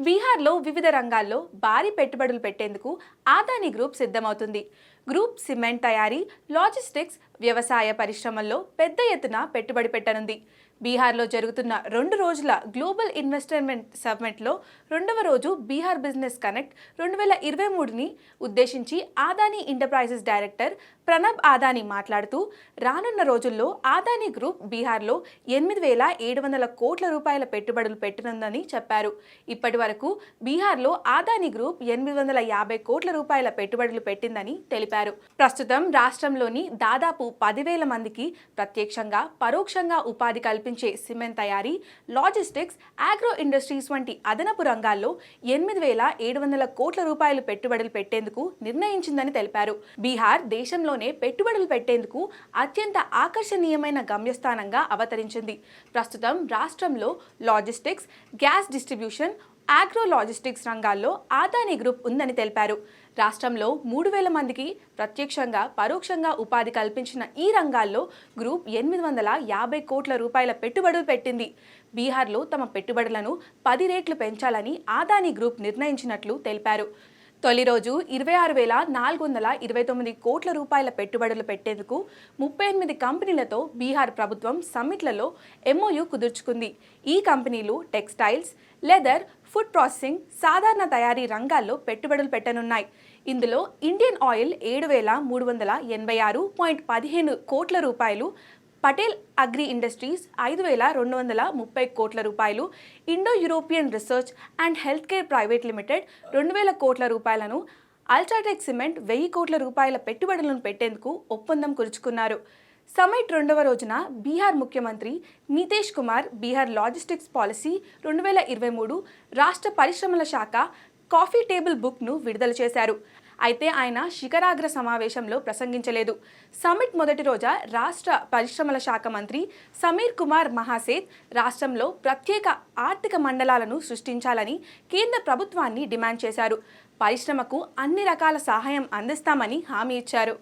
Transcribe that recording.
బీహార్లో వివిధ రంగాల్లో భారీ పెట్టుబడులు పెట్టేందుకు ఆదాని గ్రూప్ సిద్ధమవుతుంది. గ్రూప్ సిమెంట్ తయారీ లాజిస్టిక్స్ వ్యవసాయ పరిశ్రమల్లో పెద్ద ఎత్తున పెట్టుబడి పెట్టనుంది. బీహార్లో జరుగుతున్న రెండు రోజుల గ్లోబల్ ఇన్వెస్ట్మెంట్ సమ్మిట్లో రెండవ రోజు బీహార్ బిజినెస్ కనెక్ట్ రెండు వేల ఇరవై మూడుని ఉద్దేశించి ఆదాని ఎంటర్ప్రైజెస్ డైరెక్టర్ ప్రణబ్ ఆదాని మాట్లాడుతూ రానున్న రోజుల్లో ఆదానీ గ్రూప్ బీహార్లో ఎనిమిది వేల ఏడు వందల కోట్ల రూపాయల పెట్టుబడులు పెట్టనుందని చెప్పారు. ఇప్పటి వరకు బీహార్లో ఆదాని గ్రూప్ ఎనిమిది వందల యాభై కోట్ల రూపాయల పెట్టుబడులు పెట్టిందని తెలిపారు. ప్రస్తుతం రాష్ట్రంలోని దాదాపు పదివేల మందికి ప్రత్యక్షంగా పరోక్షంగా ఉపాధి కల్పించే సిమెంట్ తయారీ లాజిస్టిక్స్ ఆగ్రో ఇండస్ట్రీస్ వంటి అదనపు రంగాల్లో ఎనిమిది వేల ఏడు వందల కోట్ల రూపాయలు పెట్టుబడులు పెట్టేందుకు నిర్ణయించిందని తెలిపారు. బీహార్ దేశంలోనే పెట్టుబడులు పెట్టేందుకు అత్యంత ఆకర్షణీయమైన గమ్యస్థానంగా అవతరించింది. ప్రస్తుతం రాష్ట్రంలో logistics gas distribution agro logistics రంగాల్లో ఆదాని గ్రూప్ ఉందని తెలిపారు. రాష్ట్రంలో మూడు వేల మందికి ప్రత్యక్షంగా పరోక్షంగా ఉపాధి కల్పించిన ఈ రంగాల్లో గ్రూప్ ఎనిమిది వందల యాభై కోట్ల రూపాయల పెట్టుబడులు పెట్టింది. బీహార్లో తమ పెట్టుబడులను పది రేట్లు పెంచాలని ఆదాని గ్రూప్ నిర్ణయించినట్లు తెలిపారు. తొలి రోజు ఇరవై ఆరు వేల నాలుగు వందల ఇరవై తొమ్మిది కోట్ల రూపాయల పెట్టుబడులు పెట్టేందుకు ముప్పై ఎనిమిది కంపెనీలతో బీహార్ ప్రభుత్వం సమ్మిట్లలో ఎంఓయూ కుదుర్చుకుంది. ఈ కంపెనీలు టెక్స్టైల్స్ లెదర్ ఫుడ్ ప్రాసెసింగ్ సాధారణ తయారీ రంగాల్లో పెట్టుబడులు పెట్టనున్నాయి. ఇందులో ఇండియన్ ఆయిల్ ఏడు వేల మూడు వందల ఎనభై ఆరు పాయింట్ పదిహేను కోట్ల రూపాయలు పటేల్ అగ్రి ఇండస్ట్రీస్ ఐదు వేల రెండు వందల ముప్పై కోట్ల రూపాయలు Indo European research and health care private limited రెండు వేల కోట్ల రూపాయలను అల్ట్రాటెక్ సిమెంట్ వెయ్యి కోట్ల రూపాయల పెట్టుబడులను పెట్టేందుకు ఒప్పందం కురుచుకున్నారు. సమ్మిట్ రెండవ రోజున బీహార్ ముఖ్యమంత్రి నితేష్ కుమార్ బీహార్ లాజిస్టిక్స్ పాలసీ రెండు వేల ఇరవై మూడు రాష్ట్ర పరిశ్రమల శాఖ కాఫీ టేబుల్ బుక్ను విడుదల చేశారు. అయితే ఆయన శిఖరాగ్ర సమావేశంలో ప్రసంగించలేదు. సమ్మిట్ మొదటి రోజు రాష్ట్ర పరిశ్రమల శాఖ మంత్రి సమీర్ కుమార్ మహాసేత్ రాష్ట్రంలో ప్రత్యేక ఆర్థిక మండలాలను సృష్టించాలని కేంద్ర ప్రభుత్వాన్ని డిమాండ్ చేశారు. పరిశ్రమకు అన్ని రకాల సహాయం అందిస్తామని హామీ ఇచ్చారు.